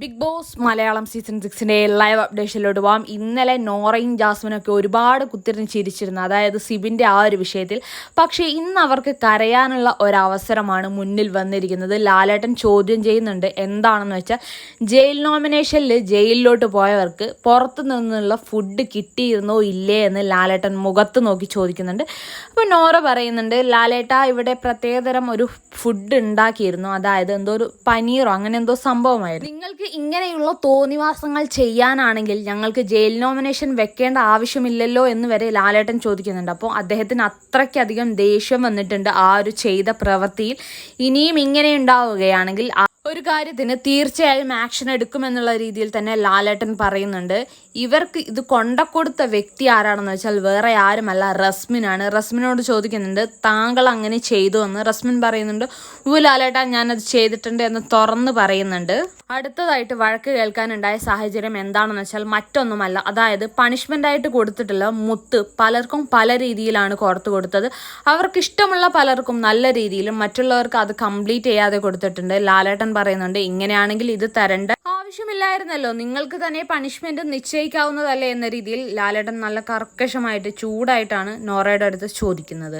Big boss Malayalam season സിക്സിന്റെ live അപ്ഡേഷനിലോട്ട് പോകാം ഇന്നലെ നോറയും ജാസ്മിനൊക്കെ ഒരുപാട് കുത്തിരിഞ്ഞ് ചിരിച്ചിരുന്നു. അതായത് സിബിന്റെ ആ ഒരു വിഷയത്തിൽ. പക്ഷേ ഇന്ന് അവർക്ക് കരയാനുള്ള ഒരവസരമാണ് മുന്നിൽ വന്നിരിക്കുന്നത്. ലാലേട്ടൻ ചോദ്യം ചെയ്യുന്നുണ്ട് എന്താണെന്ന് വെച്ചാൽ ജയിൽ നോമിനേഷനിൽ ജയിലിലോട്ട് പോയവർക്ക് പുറത്തു നിന്നുള്ള ഫുഡ് കിട്ടിയിരുന്നോ ഇല്ലേ എന്ന് ലാലേട്ടൻ മുഖത്ത് നോക്കി ചോദിക്കുന്നുണ്ട്. അപ്പോൾ നോറ പറയുന്നുണ്ട് ലാലേട്ട ഇവിടെ പ്രത്യേകതരം ഒരു ഫുഡ് ഉണ്ടാക്കിയിരുന്നു. അതായത് എന്തോ ഒരു പനീറോ അങ്ങനെ എന്തോ സംഭവമായിരുന്നു. നിങ്ങൾക്ക് ഇങ്ങനെയുള്ള തോന്നിവാസങ്ങൾ ചെയ്യാനാണെങ്കിൽ ഞങ്ങൾക്ക് ജയിൽ നോമിനേഷൻ വെക്കേണ്ട ആവശ്യമില്ലല്ലോ എന്ന് വരെ ലാലേട്ടൻ ചോദിക്കുന്നുണ്ട്. അപ്പോൾ അദ്ദേഹത്തിന് അത്രയ്ക്കധികം ദേഷ്യം വന്നിട്ടുണ്ട് ആ ഒരു ചെയ്ത പ്രവൃത്തിയിൽ. ഇനിയും ഇങ്ങനെ ഉണ്ടാവുകയാണെങ്കിൽ ഒരു കാര്യത്തിന് തീർച്ചയായും ആക്ഷൻ എടുക്കുമെന്നുള്ള രീതിയിൽ തന്നെ ലാലേട്ടൻ പറയുന്നുണ്ട്. ഇവർക്ക് ഇത് കൊണ്ടക്കൊടുത്ത വ്യക്തി ആരാണെന്ന് വെച്ചാൽ വേറെ ആരുമല്ല റസ്മിനാണ് റസ്മിനോട് ചോദിക്കുന്നുണ്ട് താങ്കൾ അങ്ങനെ ചെയ്തു എന്ന്? റസ്മിൻ പറയുന്നുണ്ട് ഊ ലാലേട്ടാ ഞാനത് ചെയ്തിട്ടുണ്ട് എന്ന് തുറന്ന് പറയുന്നുണ്ട്. അടുത്തതായിട്ട് വഴക്ക് കേൾക്കാനുണ്ടായ സാഹചര്യം എന്താണെന്ന് വെച്ചാൽ മറ്റൊന്നുമല്ല. അതായത് പണിഷ്മെന്റ് ആയിട്ട് കൊടുത്തിട്ടുള്ള മുത്ത് പലർക്കും പല രീതിയിലാണ് കോർത്ത് കൊടുത്തത്. അവർക്ക് ഇഷ്ടമുള്ള പലർക്കും നല്ല രീതിയിലും മറ്റുള്ളവർക്ക് അത് കംപ്ലീറ്റ് ചെയ്യാതെ കൊടുത്തിട്ടുണ്ട്. ലാലേട്ടൻ പറയുന്നുണ്ട് ഇങ്ങനെയാണെങ്കിൽ ഇത് തരണ്ട. ആവശ്യമില്ലായിരുന്നല്ലോ നിങ്ങൾക്ക് തന്നെ പണിഷ്മെന്റ് നിശ്ചയിക്കാവുന്നതല്ലേ എന്ന രീതിയിൽ ലാലേട്ടൻ നല്ല കർക്കശമായിട്ട് ചൂടായിട്ടാണ് നോറയുടെ അടുത്ത് ചോദിക്കുന്നത്.